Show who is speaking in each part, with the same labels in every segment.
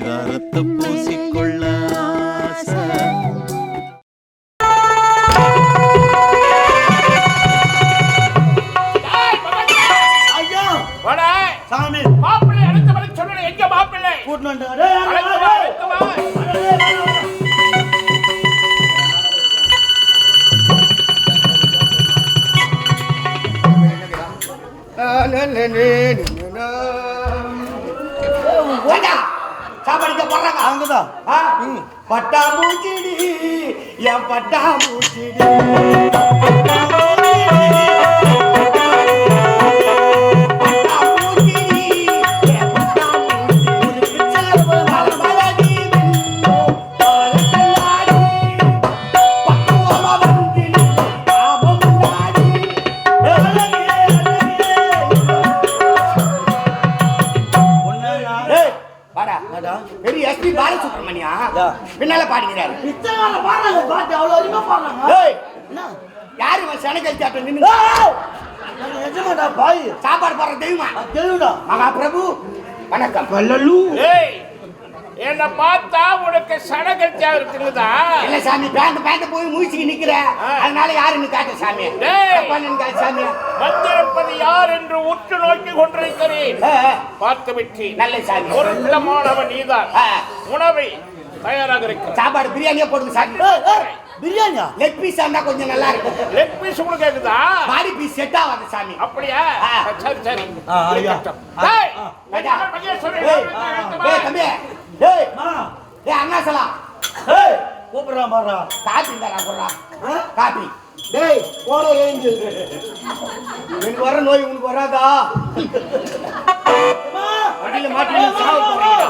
Speaker 1: பரிதாரத்தை பூசிக்கொள்ள ஆசை.
Speaker 2: ஐயா
Speaker 3: வாடா.
Speaker 2: சாமி
Speaker 3: மாப்பிள்ளை அழைத்து வர சொன்னேன். எங்க மாப்பிள்ளை?
Speaker 2: கூட்டிட்டு
Speaker 4: போடுறாங்க.
Speaker 2: அங்கதான்.
Speaker 4: ஆ? பட்டாம்பூச்சிடி என் பட்டாம்பூச்சிடி,
Speaker 2: பாடுறாங்க பாட்டு பாடுறாங்க
Speaker 4: ஏய்,
Speaker 2: என்ன?
Speaker 4: யாரு இவன்
Speaker 2: ஏய், நாங்க எஜமாடா பாய்?
Speaker 4: சாப்பாடு போடுற தெய்வமா?
Speaker 2: அது தெளிவுடா
Speaker 4: மகா பிரபு வணக்கம் வல்லலு
Speaker 3: என்னை பார்த்தா உனக்கு சனகத்தியா இருக்குதா
Speaker 4: இல்ல சாமி பேண்ட் பேண்ட் போய் மூச்சுக்கு நிக்கிற. அதனால யாருன்னு காட்ட சாமி? சாமி.
Speaker 3: வந்திருப்பது யார் என்று உற்று நோக்கி கொண்டிருக்கிறேன். பார்த்து விட்டேன்
Speaker 4: நல்ல சாமி.
Speaker 3: ஒரு விதமானவன் நீதான். உணவை தயாராக இருக்கிற
Speaker 4: சாப்பாடு பிரியாணியே போடுங்க
Speaker 2: ஏய், பிரியாணியா?
Speaker 4: லெக் பீஸ் இருந்தா கொஞ்சம் நல்லா இருக்கும்.
Speaker 3: லெக் பீஸ் உங்களுக்கு கேக்குதா?
Speaker 4: பாடி பீஸ் செட் ஆகாது சாமி.
Speaker 3: அப்படியா. சரி சரி
Speaker 2: ஐயா.
Speaker 3: டேய், வா.
Speaker 4: தம்பி. ஏய்.
Speaker 2: மா.
Speaker 4: ஏய் அண்ணா சலாம்
Speaker 2: ஏய் கூப்பிடுறான் பாடுறா
Speaker 4: காப்பி தரா போடுறா. காப்பி. டேய் போட ஏஞ்சு எனக்கு வர நோய் உனக்கு வராதா? வண்டியில மாட்டி சாவு போறீங்க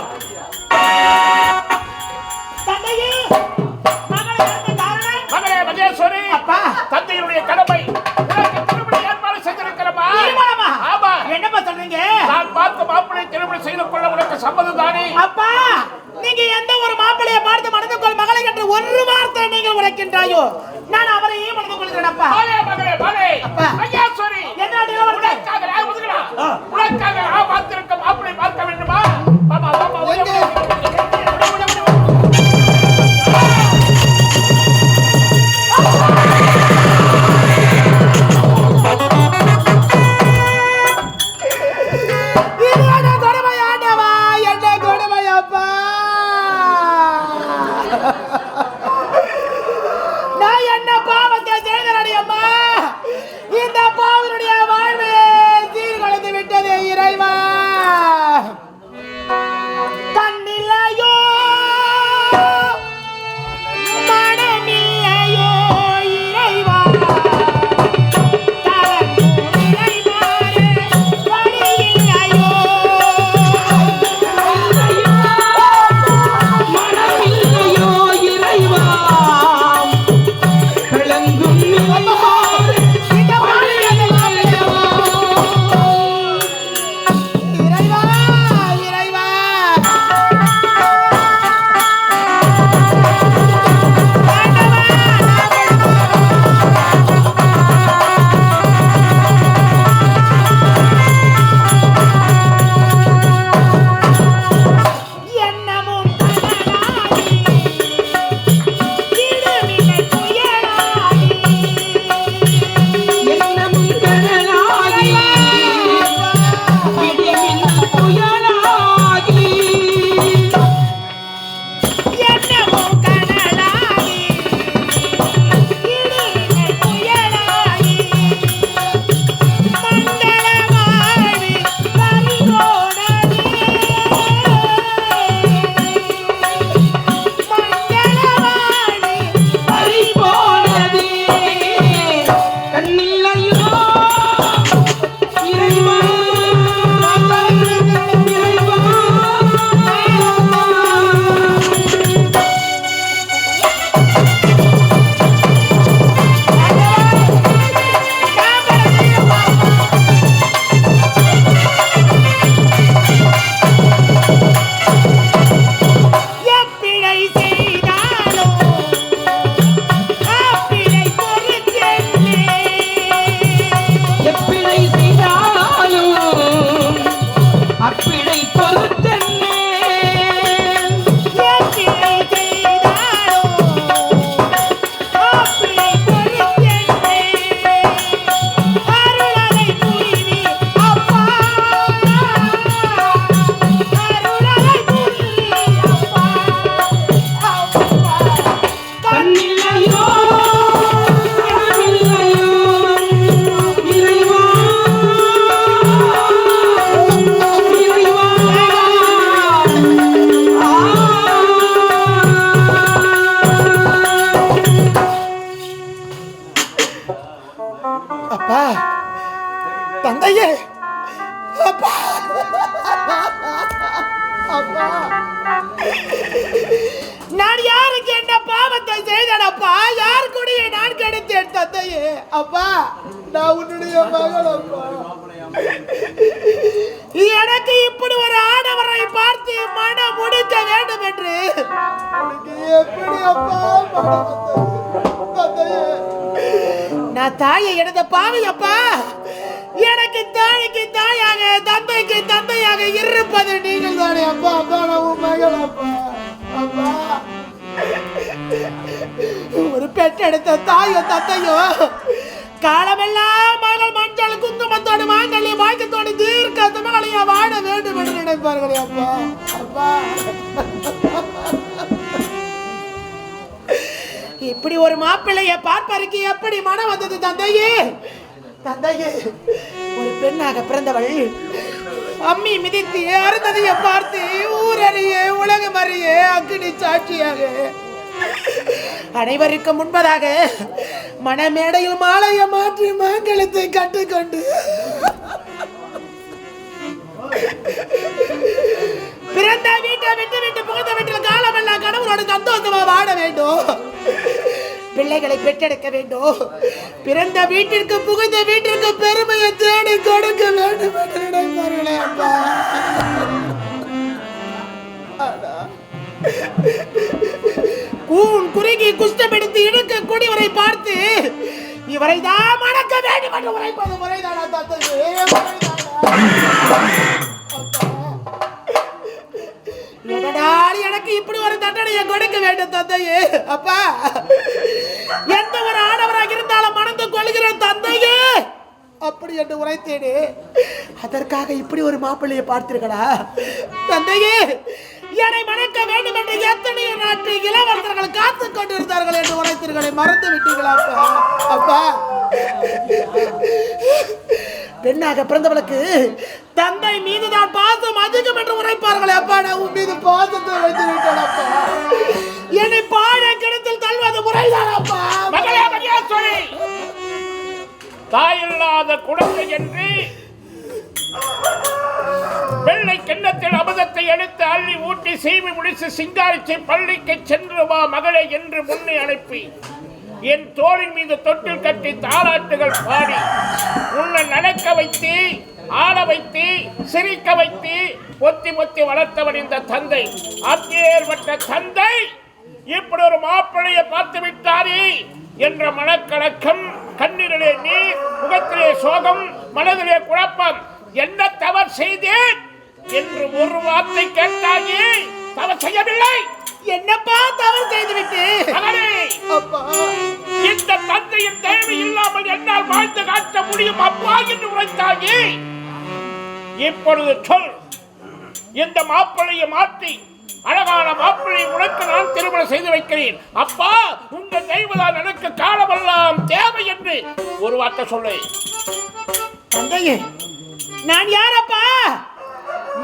Speaker 3: சம்மதம் தானே
Speaker 4: அப்பா நீங்க எந்த ஒரு மாப்பிளைய பார்த்து மணந்து கொள் மகளை என்று ஒரு வார்த்தை நீங்கள் உரைக்கின்றாயோ நான் அவரையே மணந்து கொள்கிறேன் அப்பா
Speaker 3: மகளே மகளே மகளே
Speaker 4: அப்பா.
Speaker 3: மகேஸ்வரி
Speaker 4: என்ன?
Speaker 3: உனக்காக. உனக்காக
Speaker 4: apa? Ha ya? apa? Apa? நான்
Speaker 5: யாருக்கு என்ன பாவத்தை செய்தனப்பா? யார் கூடிய நான் கெடுத்தேன் தந்தையே? அப்பா நான் உன்னுடைய மகள் அப்பா எனக்கு இப்படி ஒரு ஆடவரை பார்த்து மனம் முடிக்க வேண்டும் என்று எப்படி அப்பா நான் தாயை எடுத்த பாவி அப்பா. எனக்கு தாய்க்கு தாயாக தந்தைக்கு தந்தையாக இருப்பது நீங்கள் தானே அப்பா அப்பா நான் உன் மகள் அப்பா அப்பா ஒரு பெற்றெடுத்த தாயோ தத்தையோ காலமெல்லாம் மகள் மஞ்சள் குங்குமத்தோடு மாங்கல்ய வாய்க்கத்தோடு தீர்க்க தமிழையா வாழ வேண்டும் என்று நினைப்பார்களே அப்பா. அப்பா. இப்படி ஒரு மாப்பிள்ளைய பார்ப்பதற்கு எப்படி மனம் வந்தது தந்தையே? தந்தையே ஒரு பெண்ணாக பிறந்தவள். அம்மி மிதித்து அருந்ததைய பார்த்து நீ சாட்சியாக. அனைவருக்கு முன்பதாக மணமேடையில் மாலையை மாற்றி மாங்கலத்தை கட்டுக்கொண்டு பிறந்த வீட்டை விட்டு விட்டு புகுந்த வீட்டில் காலமெல்லாம் கணவனோட சந்தோஷமா வாட வேண்டும். பிள்ளைகளை பெற்றெடுக்க வேண்டும். பிறந்த வீட்டிற்கு புகுந்த வீட்டிற்கு பெருமையை தேடி கொடுக்க வேண்டும் என்று நினைப்பார்களே அப்பா. கூன் குறுகி குஷ்டமெடுத்து இழுக்க கூடியவரை பார்த்து இவரை தான் மணக்க வேண்டும் என்று உரைப்பது முறைதானா தந்தையே எனக்கு இப்படி ஒரு தண்டனையை கொடுக்க வேண்டும் தந்தையே. அப்பா எந்த ஒரு ஆடவராக இருந்தாலும் மணந்து கொள்கிற தந்தையே. அப்படி என்று உரைத்தேனே. அதற்காக இப்படி ஒரு மாப்பிள்ளையை பார்த்திருக்கடா தந்தையே என்னை மணக்க வேண்டும் என்று எத்தனையோ நாட்டு இளவரசர்கள் காத்துக் கொண்டிருந்தார்கள் என்று உரைத்தீர்களை மறந்து விட்டீர்களா அப்பா? அப்பா. பெண்ணாக பிறந்தவளுக்கு தந்தை மீதுதான் பாசம் அதிகம் என்று உரைப்பார்களே அப்பா. நான் உன் மீது பாசத்தை வைத்து விட்டேன் அப்பா. என்னை பாழ கிணத்தில் தள்ளுவது முறைதான் அப்பா.
Speaker 3: தாயில்லாத குழந்தை என்று எடுத்து அள்ளி ஊட்டி செய்வி முடித்து சிங்காரிச்சு பள்ளிக்கு சென்று வா மகளே என்று முன்னே அனுப்பி. என் தோளின் மீது தொட்டில் கட்டி தாலாட்டுகள் பாடி. உன்னை நடக்க வைத்து ஆட வைத்து சிரிக்க வைத்து பொத்தி பொத்தி வளர்த்தவன் இந்த தந்தை. அப்பேற்பட்ட தந்தை இப்படி ஒரு மாப்பிள்ளையை பார்த்து விட்டாரே என்ற மனக்கலக்கம் கண்ணிலே நீர் முகத்திலே சோகம் மனதிலே குழப்பம். என்ன தவறு செய்தேன்? என்று ஒரு வார்த்தை கேட்டாயே தவறு செய்யவில்லை.
Speaker 5: என்னப்பா தவறு செய்துவிட்டு? அப்பா.
Speaker 3: இந்த தந்தையின் தேவை இல்லாமல் என்னால் வாழ்ந்து காட்ட முடியும் அப்பா என்று உரைத்தாயே. இப்பொழுது சொல். இந்த மாப்பிள்ளையை மாற்றி அழகான மாப்பிள்ளை உனக்கு நான் திருமணம் செய்து வைக்கிறேன். அப்பா உங்க தெய்வதான் எனக்கு காலமெல்லாம் தேவை என்று ஒரு வார்த்தை சொல்லு.
Speaker 5: தந்தையே நான் யாரப்பா?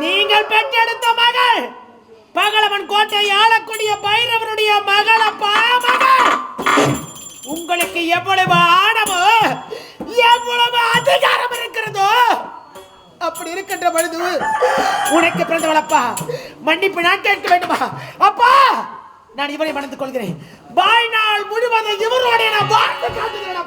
Speaker 5: நீங்கள் பெற்றெடுத்த மகள். பகலவன் கோட்டை ஆளக்கூடிய பைரவனுடைய மகளப்பா மகள் உங்களுக்கு எவ்வளவு ஆணவோ எவ்வளவு அதிகாரம் இருக்கிறதோ? அப்படி இருக்கின்ற பொழுது உனக்கு பிறந்தவளப்பா மன்னிப்பு நான் கேட்க வேண்டுமா? அப்பா நான் இவரை மணந்து கொள்கிறேன். வாழ்நாள் முழுவதும் இவரோட நான் வாழ்ந்து காட்டுகிறேன்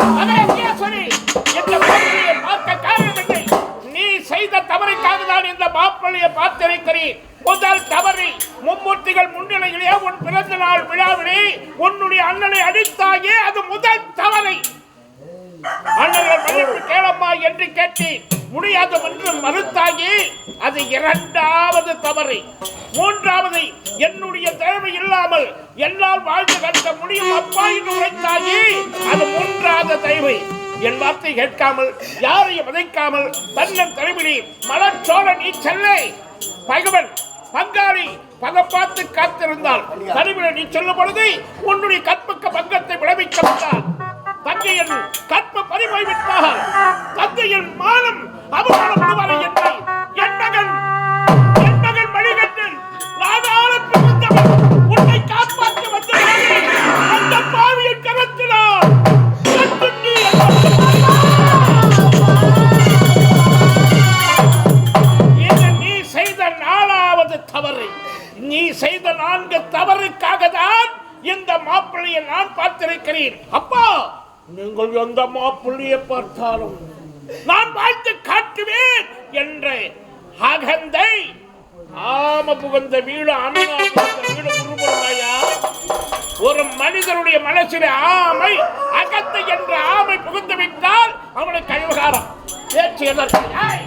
Speaker 3: மாப்பிள்ளையை பார்த்திருக்கிறேன் முதல் தவறை மும்மூர்த்திகள் முன்னிலையிலே உன் பிறந்த நாள் விழாவிலே உன்னுடைய அண்ணனை அடித்தாயே அது முதல் தவறை. அண்ணர்கள் மன்னிப்பு கேளம்மா என்று கேட்டேன். முடியாது என்று மறுத்தாயே அது இரண்டாவது தவறு. மூன்றாவது என்னுடைய தேவை இல்லாமல் என்னால் வாழ்ந்து கட்ட முடியும் அப்பா என்று உரைத்தாயே அது மூன்றாவது தேவை. என் வார்த்தை கேட்காமல் யாரையும் விதைக்காமல் தன்னன் தலைவிலே மலச்சோழ நீ பகவன் பங்காளி பக பார்த்து காத்திருந்தால். தலைவில நீ சொல்லும் பொழுது உன்னுடைய கற்புக்கு பங்கத்தை விளைவிக்க வந்தார். தங்கையின் கற்ப பறிபோய் விட்டால் மானம் அவமானப்படுவாரை நான் பார்த்திருக்கிறேன். அப்பா நீங்கள் எந்த மாப்பிள்ளையை பார்த்தாலும் நான் வாழ்த்து காட்டுவேன் என்ற அகந்தை ஆம புகுந்த வீடு அண்ணா வீடு உருவமையா ஒரு மனிதனுடைய மனசில் ஆமை அகத்தை என்ற ஆமை புகுந்து விட்டால் அவனுக்கு அழுகாரம் பேச்சு எதற்கு? ஏய்,